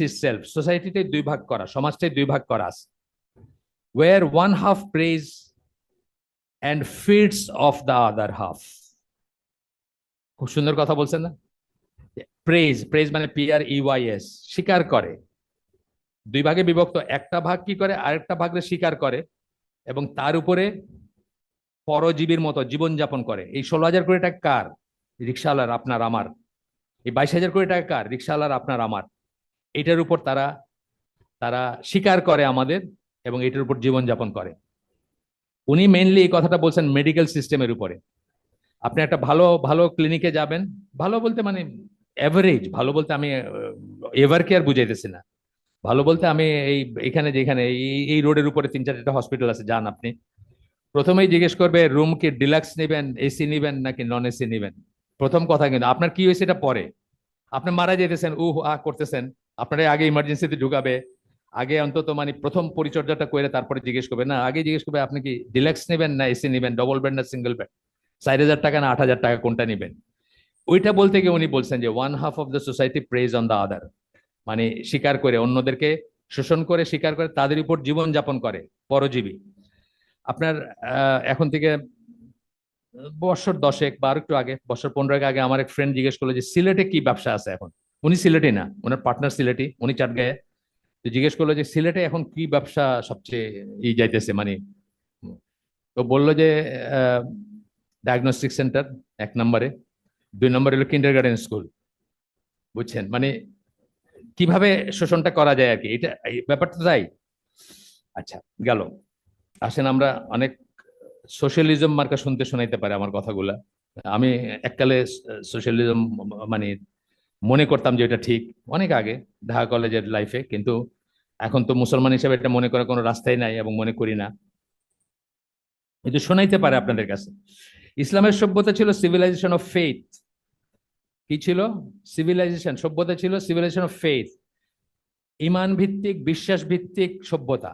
itself সোসাইটিতে দুই ভাগ করা, সমাজটাই দুই ভাগ করা আছে। Where one half prays and feeds of the other half খুব সুন্দর কথা বলছেন না? প্রেজ প্রেজ মানে পি আর ইওয়াইএস স্বীকার করে। দুই ভাগে বিভক্ত, একটা ভাগ কি করে? আরেকটা ভাগে স্বীকার করে এবং তার উপরে পরজীবীর মতো জীবনযাপন করে। এই ষোলো হাজার কোটি টাকা কার? রিক্সাওয়ালার, আপনার, আমার। এই বাইশ হাজার কোটি টাকা কার? রিক্সাওয়ালার, আপনার, আমার। এটার উপর তারা তারা স্বীকার করে আমাদের এবং এটার উপর জীবনযাপন করে। উনি মেইনলি এই কথাটা বলছেন মেডিকেল সিস্টেমের উপরে। আপনি একটা ভালো ভালো ক্লিনিকে যাবেন, ভালো বলতে মানে অ্যাভারেজ ভালো বলতে আমি এভার কেয়ার বুঝাইতেছি না। ভালো বলতে আমি এই, এখানে যেখানে, এই এই রোডের উপরে তিন চারটা হসপিটাল আছে, যান আপনি। প্রথমেই জিজ্ঞেস করবে রুম কি ডিলাক্স নেবেন এসি নেবেন নাকি নন এসি নেবেন? প্রথম কথা কিন্তু, আপনার কি হয়েছে এটা পরে? আপনি মারা যেতেছেন উহ, আহ, করতেছেন। আপনারা আগে ইমার্জেন্সিতে ঢুকাবে, আগে অন্তত মানে প্রথম পরিচর্যাটা করে তারপরে জিজ্ঞেস করবে না, আগে জিজ্ঞেস করবে, আপনি কি ডিলাক্স নেবেন না এসি নেবেন? ডবল বেড না সিঙ্গেল বেড চার হাজার টাকা না আট হাজার টাকা? কোনটা নেবেন? ওইটা বলতে গিয়ে উনি বলছেন যে one half of the society praise on the other মানে স্বীকার করে, অন্যদেরকে শোষণ করে, স্বীকার করে, তাদের উপর জীবন যাপন করে, পরজীবী। আপনার এখন থেকে বছর দশেক বা আর একটু আগে, বছর পনেরো আগে আমার এক ফ্রেন্ড জিজ্ঞেস করল যে, সিলেটে কি ব্যবসা আছে এখন? উনি সিলেটে না, ওনার পার্টনার সিলেটি উনি চাটগায়ে। তো জিজ্ঞেস করল যে, সিলেটে এখন কি ব্যবসা সবচেয়ে ই যাইতেছে? মানে তো বলল যে ডায়াগনস্টিক সেন্টার এক নম্বরে। দুই নম্বরে হলো কিন্ডার গার্ডেন স্কুল বুঝছেন? মানে কীভাবে শোষণটা করা যায় আর কি? এটা ব্যাপারটা তাই। আচ্ছা গেল। আসেন আমরা অনেক সোশ্যালিজম মার্কা শুনতে শোনাইতে পারে আমার কথাগুলা। আমি এককালে সোশ্যালিজম মানে মনে করতাম যে এটা ঠিক। অনেক আগে, ঢাকা কলেজের লাইফে কিন্তু এখন তো মুসলমান হিসেবে এটা মনে করার কোনো রাস্তাই নাই এবং মনে করি না। কিন্তু শোনাইতে পারে আপনাদের কাছে। ইসলামের সভ্যতা ছিল সিভিলাইজেশন অফ ফেথ কি ছিল? সিভিলাইজেশন সভ্যতা ছিল সিভিলাইজেশন অফ ফেথ ইমান ভিত্তিক বিশ্বাস ভিত্তিক সভ্যতা।